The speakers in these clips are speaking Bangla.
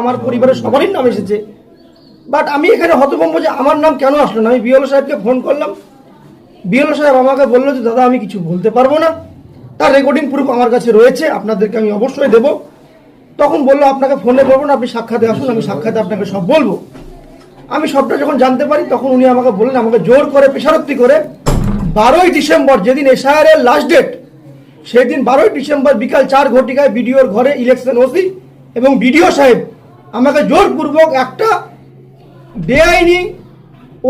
আমার পরিবারের সবারই নাম এসেছে। বাট আমি এখানে হতভম্ব যে আমার নাম কেন আসলো না? আমি বিএলও সাহেবকে ফোন করলাম। বিএলও সাহেব আমাকে বলল যে, দাদা, আমি কিছু বলতে পারব না। তার রেকর্ডিং প্রুফ আমার কাছে রয়েছে, আপনাদেরকে আমি অবশ্যই দেবো। তখন বলল, আপনাকে ফোনে বলব না, আপনি সাক্ষাতে আসুন, আমি সাক্ষাতে আপনাকে সব বলব। আমি সবটা যখন জানতে পারি, তখন উনি আমাকে বললেন, আমাকে জোর করে পেশারত্তি করে বারোই ডিসেম্বর, যেদিন এসআইআর এর লাস্ট ডেট সেদিন বারোই ডিসেম্বর বিকাল চার ঘটিকায় বিডিওর ঘরে ইলেকশন ওসি এবং বিডিও সাহেব আমাকে জোরপূর্বক একটা বেআইনি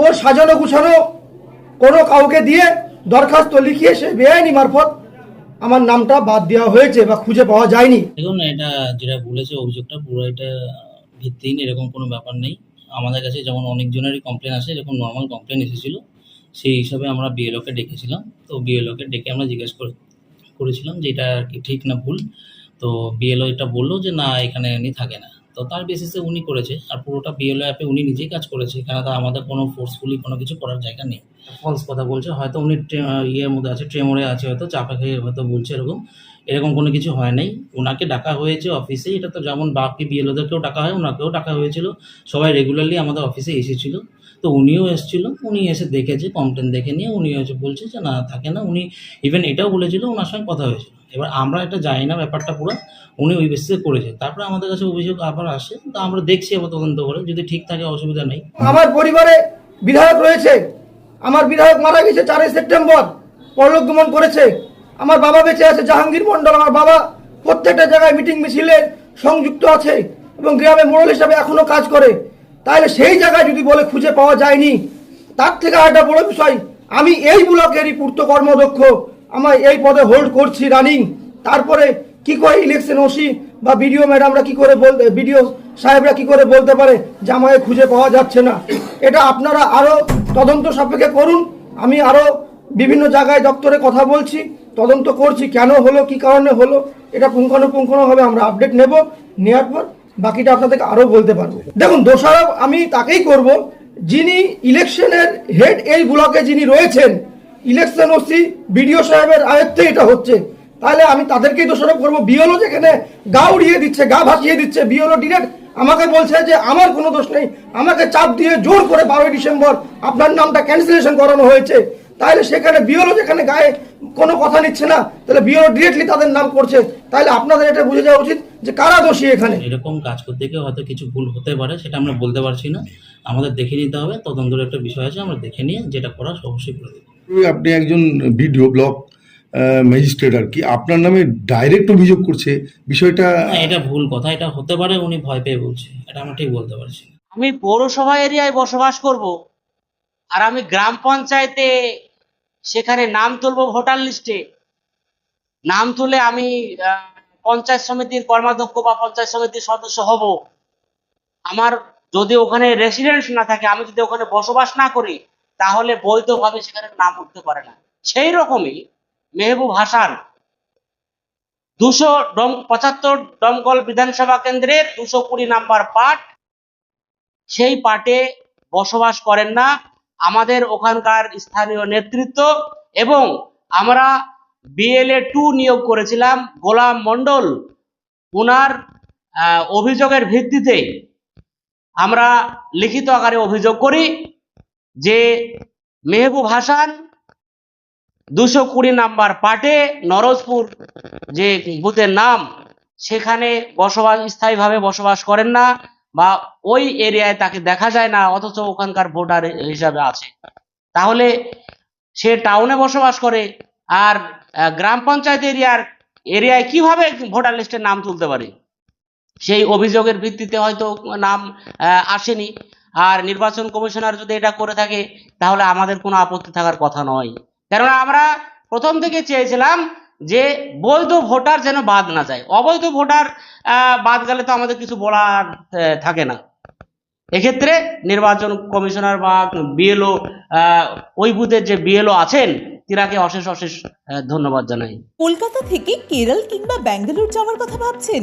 ও সাজানো গুছানো কোনো কাউকে দিয়ে দরখাস্ত লিখিয়ে সে বেআইনি মারফত আমার নামটা বাদ দেওয়া হয়েছে বা খুঁজে পাওয়া যায়নি। দেখুন, এটা যেটা বলেছে অভিযোগটা, পুরো এটা ভিত্তিহীন, এরকম কোনো ব্যাপার নেই। আমাদের কাছে যেমন অনেকজনেরই কমপ্লেন আসে এরকম নর্মাল কমপ্লেন এসেছিল, সেই হিসাবে আমরা বিএলওকে ডেকেছিলাম। তো বিএলওকে ডেকে আমরা জিজ্ঞেস করে, করেছিলাম যে এটা ঠিক না ভুল। তো বিএলও এটা বলল যে, না, এখানে উনি থাকে না। তো তার বেসিসে উনি করেছে। আর পুরোটা বিএলও অ্যাপে উনি নিজেই কাজ করেছে তো আমাদের কোনো ফোর্সফুলি কোনো কিছু করার জায়গা নেই। ফলস কথা বলছে, হয়তো উনি ইয়ের মধ্যে আছে ট্রেমরে আছে হয়তো, চাপা খেয়ে হয়তো বলছে এরকম। এরকম কোনো কিছু হয় নাই। ওনাকে ডাকা হয়েছে অফিসে এটা তো যেমন বাকি বিএলওদেরকেও ডাকা হয় ওনাকেও ডাকা হয়েছিল। সবাই রেগুলারলি আমাদের অফিসে এসেছিল। তো উনিও এসেছিল, উনি এসে দেখেছে কমপ্লেন দেখে নিয়ে উনি হচ্ছে বলছে যে, না, থাকে না। উনি ইভেন এটাও বলেছিল ওনার সঙ্গে কথা হয়েছিল। এবার আমরা এটা জানি না ব্যাপারটা পুরো, উনি ওই বেসিসে করেছে। তারপরে আমাদের কাছে অভিযোগ আবার আসে, তো আমরা দেখছি আবার তদন্ত করে, যদি ঠিক থাকে অসুবিধা নেই। আমার পরিবারে বিধায়ক রয়েছে, আমার বিধায়ক মারা গেছে চারই সেপ্টেম্বর, পরলোক গমন করেছে। আমার বাবা বেঁচে আছে জাহাঙ্গীর মন্ডল আমার বাবা প্রত্যেকটা জায়গায় মিটিং মিছিলে সংযুক্ত আছে এবং গ্রামে মোড়ল হিসাবে এখনও কাজ করে। তাহলে সেই জায়গায় যদি বলে খুঁজে পাওয়া যায়নি, তার থেকে আরেকটা বড় বিষয়, আমি এই ব্লকেরই পূর্ত কর্মদক্ষ আমার এই পদে হোল্ড করছি রানিং। তারপরে কি করে ইলেকশন ওসি বা বিডিও ম্যাডামরা কি করে বলতে বিডিও সাহেবরা কি করে বলতে পারে যে আমাকে খুঁজে পাওয়া যাচ্ছে না? এটা আপনারা আরও তদন্ত সাপেক্ষে করুন। আমি আরও বিভিন্ন জায়গায় দপ্তরে কথা বলছি, তদন্ত করছি, কেন হলো, কি কারণে হলো, এটা পুঙ্খানুপুঙ্খানুভাবে আমরা আপডেট নেব নেওয়ার পর বাকিটা আপনাদেরকে আরও বলতে পারব। দেখুন, দোষারোপ আমি তাকেই করব, যিনি ইলেকশনের হেড এই ব্লকে যিনি রয়েছেন ইলেকশন ওসি, বিডিও সাহেবের আয়ত্তে এটা হচ্ছে। তাহলে আমি তাদেরকেই দোষারোপ করব। বিওলো যেখানে গা উড়িয়ে দিচ্ছে, গা ভাসিয়ে দিচ্ছে বিওলো ডিরেক্ট আমাকে বলছে যে আমার কোনো দোষ নেই, আমাকে চাপ দিয়ে জোর করে বারোই ডিসেম্বর আপনার নামটা ক্যান্সেলেশন করানো হয়েছে। তাহলে সেখানে বিওলো যেখানে গায়ে কোনো কথা নিচ্ছে না, তাহলে বিওলো ডিরেক্টলি তাদের নাম করছে। তাহলে আপনাদের এটা বুঝে যাওয়া উচিত যে কারা দোষী এখানে? এরকম কাজ করতে গিয়ে হয়তো কিছু ভুল হতে পারে, সেটা আমরা বলতে পারছি না। আমাদের দেখে নিতে হবে, তদন্তের একটা বিষয় আছে, আমরা দেখে নিয়ে যেটা করার অবশ্যই করে দেবো। আপনি একজন ভিডিও ব্লক ম্যাজিস্ট্রেট আর কি আপনার নামে ডাইরেক্ট অভিযোগ করছে বিষয়টা এটা ভুল কথা এটা হতে পারে উনি ভয় পেয়ে বলছে এটা আমরা ঠিক বলতে পারছি আমি পৌরসভা এরিয়ায় বসবাস করব আর আমি গ্রাম পঞ্চায়েতে সেখানে নাম তুলবো ভোটার লিস্টে। নাম তুলে আমি পঞ্চায়েত সমিতির কর্মাধ্যক্ষ বা পঞ্চায়েত সমিতির সদস্য হব। আমার যদি ওখানে রেসিডেন্স না থাকে আমি যদি ওখানে বসবাস না করি তাহলে বৈধভাবে সেখানে নাম উঠতে পারে না। সেই রকমই মেহবুব হাসান দুশো পঁচাত্তর দমকল বিধানসভা কেন্দ্রে দুশো কুড়ি নাম্বার পার্ট সেই পার্টে বসবাস করেন না। আমাদের ওখানকার স্থানীয় নেতৃত্ব এবং আমরা বিএলএ টু নিয়োগ করেছিলাম। গোলাম মণ্ডল ওনার আহ, অভিযোগের ভিত্তিতে আমরা লিখিত আকারে অভিযোগ করি। যে মেহবুব হাসান দুশো কুড়ি নাম্বার পার্টে নরজপুর যে বুথের নাম, সেখানে বসবাস, স্থায়ীভাবে বসবাস করেন না বা ওই এরিয়ায় তাকে দেখা যায় না, অথচ ওখানকার ভোটার হিসাবে আছে। তাহলে সে টাউনে বসবাস করে আর গ্রাম পঞ্চায়েত এরিয়ার, এরিয়ায় কীভাবে ভোটার লিস্টের নাম তুলতে পারে? সেই অভিযোগের ভিত্তিতে হয়তো নাম আসেনি। আর নির্বাচন কমিশনার যদি এটা করে থাকে, তাহলে আমাদের কোনো আপত্তি থাকার কথা নয়। কেননা আমরা প্রথম থেকে চেয়েছিলাম যে বৈধ ভোটার যেন বাদ না যায়। অবৈধ ভোটার বাদ গেলে তো আমাদের কিছু বলার থাকে না। এক্ষেত্রে নির্বাচন কমিশনার বা বিএলও ওই বুথের যে বিএলও আছেন, তিনাকে অশেষ অশেষ ধন্যবাদ জানাই। কলকাতা থেকে কেরল কিংবা ব্যাঙ্গালোর যাওয়ার কথা ভাবছেন?